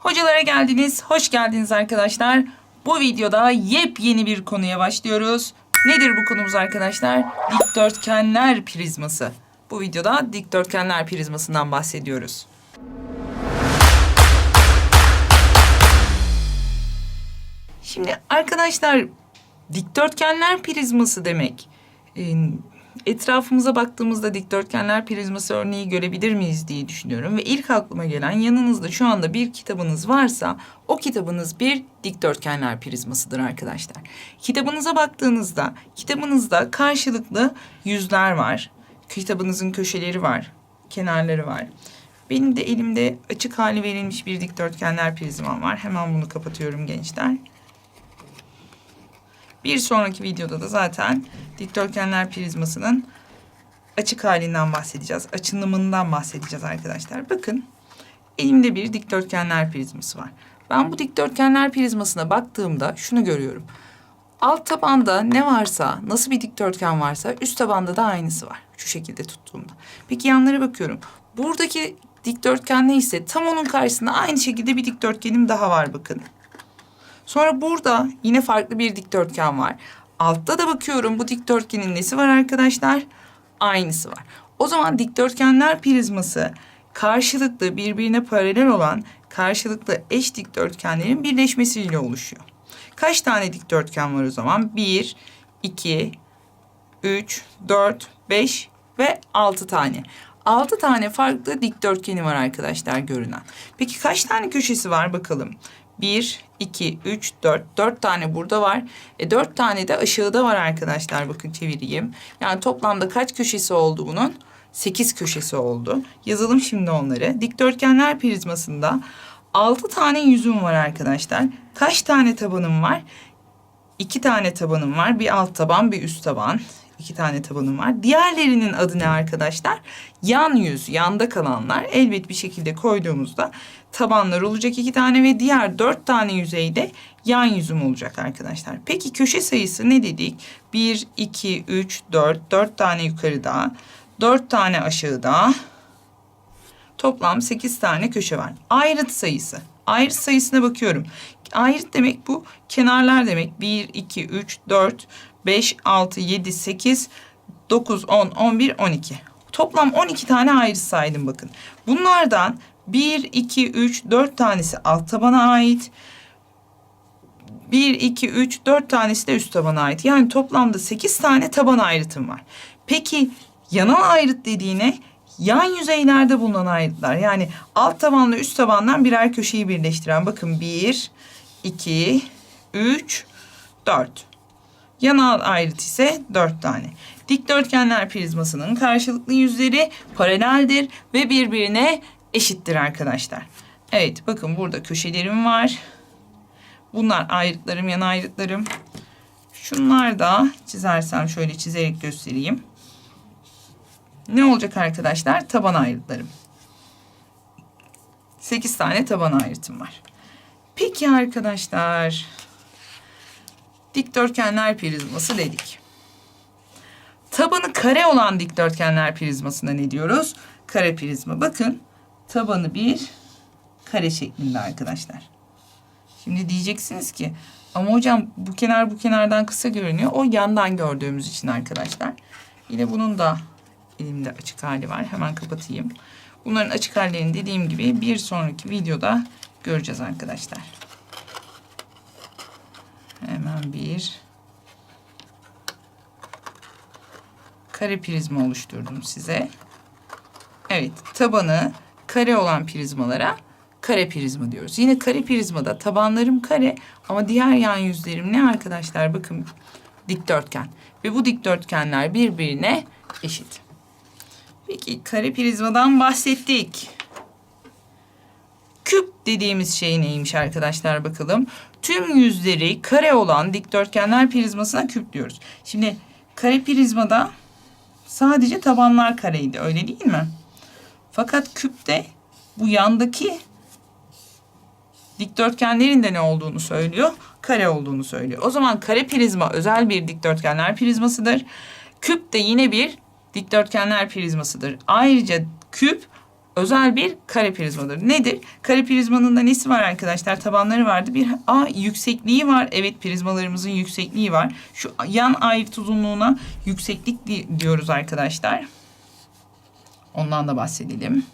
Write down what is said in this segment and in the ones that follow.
Hocalara geldiniz, hoş geldiniz arkadaşlar. Bu videoda yepyeni bir konuya başlıyoruz. Nedir bu konumuz arkadaşlar? Dikdörtgenler prizması. Bu videoda dikdörtgenler prizmasından bahsediyoruz. Şimdi arkadaşlar dikdörtgenler prizması demek. Etrafımıza baktığımızda dikdörtgenler prizması örneği görebilir miyiz diye düşünüyorum. Ve ilk aklıma gelen yanınızda şu anda bir kitabınız varsa o kitabınız bir dikdörtgenler prizmasıdır arkadaşlar. Kitabınıza baktığınızda kitabınızda karşılıklı yüzler var. Kitabınızın köşeleri var, kenarları var. Benim de elimde açık hali verilmiş bir dikdörtgenler prizmam var. Hemen bunu kapatıyorum gençler. Bir sonraki videoda da zaten dikdörtgenler prizmasının açık halinden bahsedeceğiz. Açılımından bahsedeceğiz arkadaşlar. Bakın elimde bir dikdörtgenler prizması var. Ben bu dikdörtgenler prizmasına baktığımda şunu görüyorum. Alt tabanda ne varsa, nasıl bir dikdörtgen varsa üst tabanda da aynısı var. Şu şekilde tuttuğumda. Peki yanlara bakıyorum. Buradaki dikdörtgen neyse tam onun karşısında aynı şekilde bir dikdörtgenim daha var bakın. Sonra burada yine farklı bir dikdörtgen var. Altta da bakıyorum bu dikdörtgenin nesi var arkadaşlar? Aynısı var. O zaman dikdörtgenler prizması karşılıklı birbirine paralel olan karşılıklı eş dikdörtgenlerin birleşmesiyle oluşuyor. Kaç tane dikdörtgen var o zaman? 1, 2, 3, 4, 5 ve 6 tane. 6 tane farklı dikdörtgeni var arkadaşlar görünen. Peki kaç tane köşesi var bakalım. 1, 2, 3, 4. 4 tane burada var. E 4 tane de aşağıda var arkadaşlar. Bakın çevireyim. Yani toplamda kaç köşesi oldu bunun? 8 köşesi oldu. Yazalım şimdi onları. Dikdörtgenler prizmasında 6 tane yüzüm var arkadaşlar. Kaç tane tabanım var? 2 tane tabanım var. Bir alt taban, bir üst taban. İki tane tabanım var. Diğerlerinin adı ne arkadaşlar? Yan yüz, yanda kalanlar. Elbet bir şekilde koyduğumuzda tabanlar olacak iki tane ve diğer dört tane yüzeyde yan yüzüm olacak arkadaşlar. Peki köşe sayısı ne dedik? Bir, iki, üç, dört. Dört tane yukarıda. Dört tane aşağıda. Toplam sekiz tane köşe var. Ayrıt sayısı. Ayrıt sayısına bakıyorum. Ayrıt demek bu kenarlar demek. 1, 2, 3, 4, 5, 6, 7, 8, 9, 10, 11, 12. Toplam 12 tane ayrıt saydım bakın. Bunlardan 1, 2, 3, 4 tanesi alt tabana ait. 1, 2, 3, 4 tanesi de üst tabana ait. Yani toplamda 8 tane taban ayrıtım var. Peki yanal ayrıt dediğine yan yüzeylerde bulunan ayrıtlar. Yani alt tabanla üst tabandan birer köşeyi birleştiren. Bakın 1, 2, 3, 4. Yanal ayrıt ise 4 tane. Dikdörtgenler prizmasının karşılıklı yüzleri paraleldir ve birbirine eşittir arkadaşlar. Evet bakın burada köşelerim var. Bunlar ayrıtlarım, yan ayrıtlarım. Şunlar da çizersem şöyle çizerek göstereyim. Ne olacak arkadaşlar? Taban ayrıtlarım. 8 tane taban ayrıtım var. Peki arkadaşlar. Dikdörtgenler prizması dedik. Tabanı kare olan dikdörtgenler prizmasına ne diyoruz? Kare prizma. Bakın tabanı bir kare şeklinde arkadaşlar. Şimdi diyeceksiniz ki ama hocam bu kenar bu kenardan kısa görünüyor. O yandan gördüğümüz için arkadaşlar. Yine bunun da elimde açık hali var. Hemen kapatayım. Bunların açık hallerini dediğim gibi bir sonraki videoda göreceğiz arkadaşlar. Bir kare prizma oluşturdum size. Evet, tabanı kare olan prizmalara kare prizma diyoruz. Yine kare prizmada tabanlarım kare ama diğer yan yüzlerim ne arkadaşlar? Bakın dikdörtgen. Ve bu dikdörtgenler birbirine eşit. Peki kare prizmadan bahsettik. Küp dediğimiz şey neymiş arkadaşlar bakalım. Tüm yüzleri kare olan dikdörtgenler prizmasına küp diyoruz. Şimdi kare prizmada sadece tabanlar kareydi öyle değil mi? Fakat küpte bu yandaki dikdörtgenlerin de ne olduğunu söylüyor? Kare olduğunu söylüyor. O zaman kare prizma özel bir dikdörtgenler prizmasıdır. Küp de yine bir dikdörtgenler prizmasıdır. Ayrıca küp özel bir kare prizmadır. Nedir? Kare prizmanın da nesi var arkadaşlar? Tabanları vardı. Bir A yüksekliği var. Evet prizmalarımızın yüksekliği var. Şu yan ayrıt uzunluğuna yükseklik di- diyoruz arkadaşlar. Ondan da bahsedelim.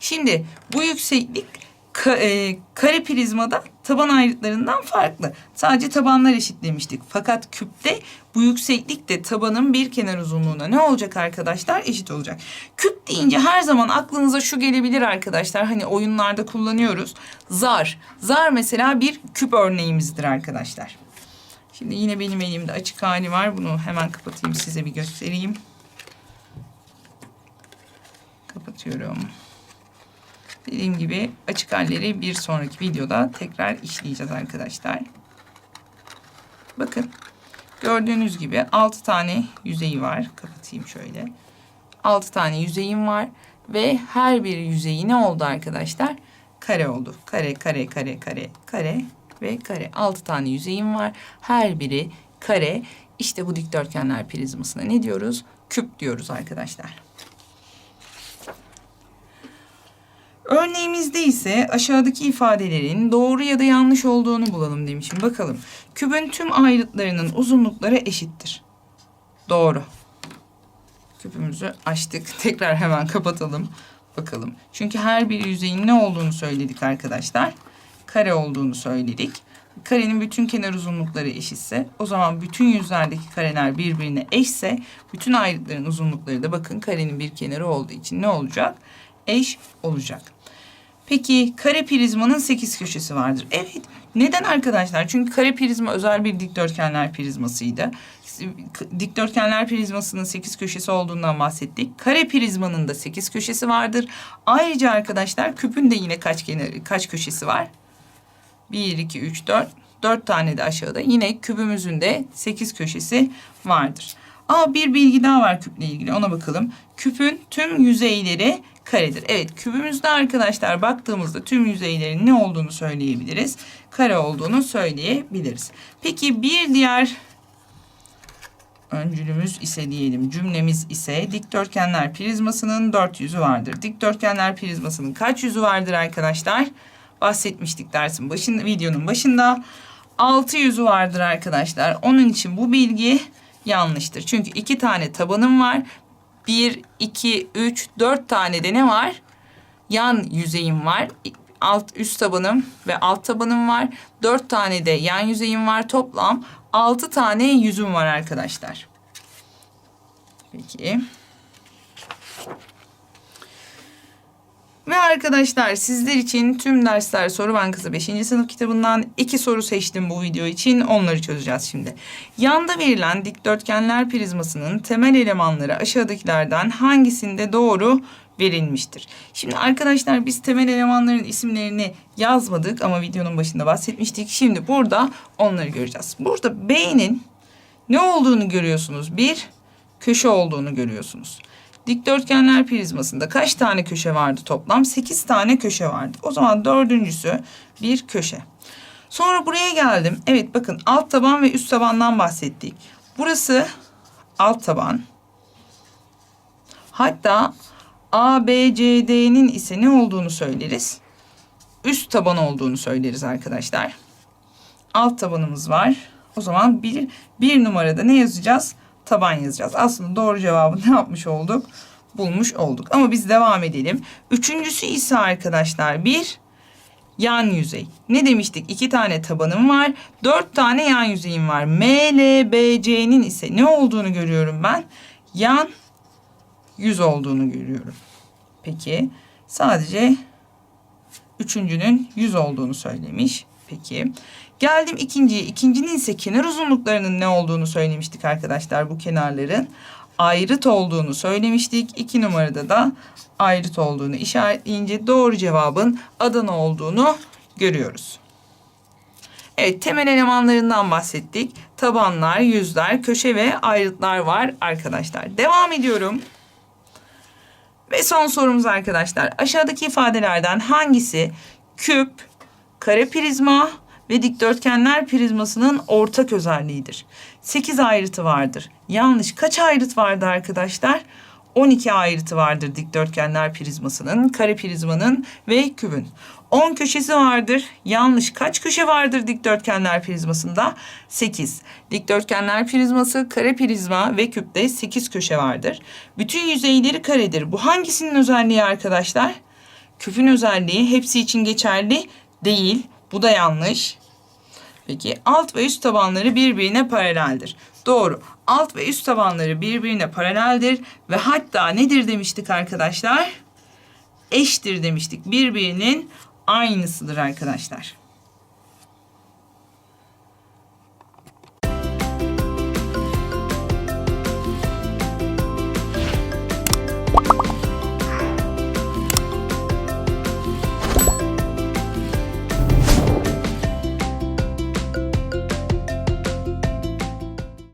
Şimdi bu yükseklik ka- e, kare prizmada taban ayrıtlarından farklı. Sadece tabanlar eşit demiştik. Fakat küpte bu yükseklik de tabanın bir kenar uzunluğuna ne olacak arkadaşlar? Eşit olacak. Küp deyince her zaman aklınıza şu gelebilir arkadaşlar. Hani oyunlarda kullanıyoruz. Zar. Zar mesela bir küp örneğimizdir arkadaşlar. Şimdi yine benim elimde açık hali var. Bunu hemen kapatayım size bir göstereyim. Kapatıyorum. Dediğim gibi açık halleri bir sonraki videoda tekrar işleyeceğiz arkadaşlar. Bakın gördüğünüz gibi 6 tane yüzeyi var. Kapatayım şöyle. 6 tane yüzeyim var ve her bir yüzeyi ne oldu arkadaşlar? Kare oldu. Kare, kare, kare, kare, kare ve kare. 6 tane yüzeyim var. Her biri kare. İşte bu dikdörtgenler prizmasına ne diyoruz? Küp diyoruz arkadaşlar. Örneğimizde ise aşağıdaki ifadelerin doğru ya da yanlış olduğunu bulalım demişim. Bakalım. Kübün tüm ayrıtlarının uzunlukları eşittir. Doğru. Küpümüzü açtık. Tekrar hemen kapatalım. Bakalım. Çünkü her bir yüzeyin ne olduğunu söyledik arkadaşlar. Kare olduğunu söyledik. Karenin bütün kenar uzunlukları eşitse o zaman bütün yüzlerdeki kareler birbirine eşse bütün ayrıtların uzunlukları da bakın karenin bir kenarı olduğu için ne olacak? Eş olacak. Peki kare prizmanın 8 köşesi vardır. Evet. Neden arkadaşlar? Çünkü kare prizma özel bir dikdörtgenler prizmasıydı. Dikdörtgenler prizmasının 8 köşesi olduğundan bahsettik. Kare prizmanın da 8 köşesi vardır. Ayrıca arkadaşlar küpün de yine kaç kaç köşesi var? 1 2 3 4 4 tane de aşağıda. Yine kübümüzün de 8 köşesi vardır. Aa bir bilgi daha var küple ilgili ona bakalım. Küpün tüm yüzeyleri karedir. Evet kübümüzde arkadaşlar baktığımızda tüm yüzeylerin ne olduğunu söyleyebiliriz. Kare olduğunu söyleyebiliriz. Peki bir diğer öncülümüz ise diyelim cümlemiz ise dikdörtgenler prizmasının dört yüzü vardır. Dikdörtgenler prizmasının kaç yüzü vardır arkadaşlar? Bahsetmiştik dersin başında videonun başında. Altı yüzü vardır arkadaşlar. Onun için bu bilgi yanlıştır. Çünkü iki tane tabanım var. Bir, iki, üç, dört tane de ne var? Yan yüzeyim var. Alt üst tabanım ve alt tabanım var. Dört tane de yan yüzeyim var. Toplam altı tane yüzüm var arkadaşlar. Peki. Ve arkadaşlar sizler için tüm dersler soru bankası 5. sınıf kitabından iki soru seçtim bu video için. Onları çözeceğiz şimdi. Yanda verilen dikdörtgenler prizmasının temel elemanları aşağıdakilerden hangisinde doğru verilmiştir? Şimdi arkadaşlar biz temel elemanların isimlerini yazmadık ama videonun başında bahsetmiştik. Şimdi burada onları göreceğiz. Burada B'nin ne olduğunu görüyorsunuz? Bir köşe olduğunu görüyorsunuz. Dikdörtgenler prizmasında kaç tane köşe vardı toplam? 8 tane köşe vardı. O zaman dördüncüsü bir köşe. Sonra buraya geldim. Evet bakın alt taban ve üst tabandan bahsettik. Burası alt taban. Hatta A, B, C, D'nin ise ne olduğunu söyleriz? Üst taban olduğunu söyleriz arkadaşlar. Alt tabanımız var. O zaman bir, bir numarada ne yazacağız? Taban yazacağız. Aslında doğru cevabı ne yapmış olduk? Bulmuş olduk. Ama biz devam edelim. Üçüncüsü ise arkadaşlar bir yan yüzey. Ne demiştik? İki tane tabanım var. Dört tane yan yüzeyim var. M, L, B, C'nin ise ne olduğunu görüyorum ben? Yan yüz olduğunu görüyorum. Peki sadece üçüncünün yüz olduğunu söylemiş. Peki. Geldim ikinciye. İkincinin ise kenar uzunluklarının ne olduğunu söylemiştik arkadaşlar bu kenarların. Ayrıt olduğunu söylemiştik. İki numarada da ayrıt olduğunu işaretleyince doğru cevabın Adana olduğunu görüyoruz. Evet temel elemanlarından bahsettik. Tabanlar, yüzler, köşe ve ayrıtlar var arkadaşlar. Devam ediyorum. Ve son sorumuz arkadaşlar. Aşağıdaki ifadelerden hangisi küp, kare prizma ve dikdörtgenler prizmasının ortak özelliğidir. 8 ayrıtı vardır. Yanlış. Kaç ayrıt vardı arkadaşlar? 12 ayrıtı vardır dikdörtgenler prizmasının, kare prizmanın ve kübün. 10 köşesi vardır. Yanlış kaç köşe vardır dikdörtgenler prizmasında? 8. Dikdörtgenler prizması, kare prizma ve küpte 8 köşe vardır. Bütün yüzeyleri karedir. Bu hangisinin özelliği arkadaşlar? Küpün özelliği hepsi için geçerli değil. Bu da yanlış. Peki alt ve üst tabanları birbirine paraleldir. Doğru. Alt ve üst tabanları birbirine paraleldir ve hatta nedir demiştik arkadaşlar? Eştir demiştik. Birbirinin aynısıdır arkadaşlar.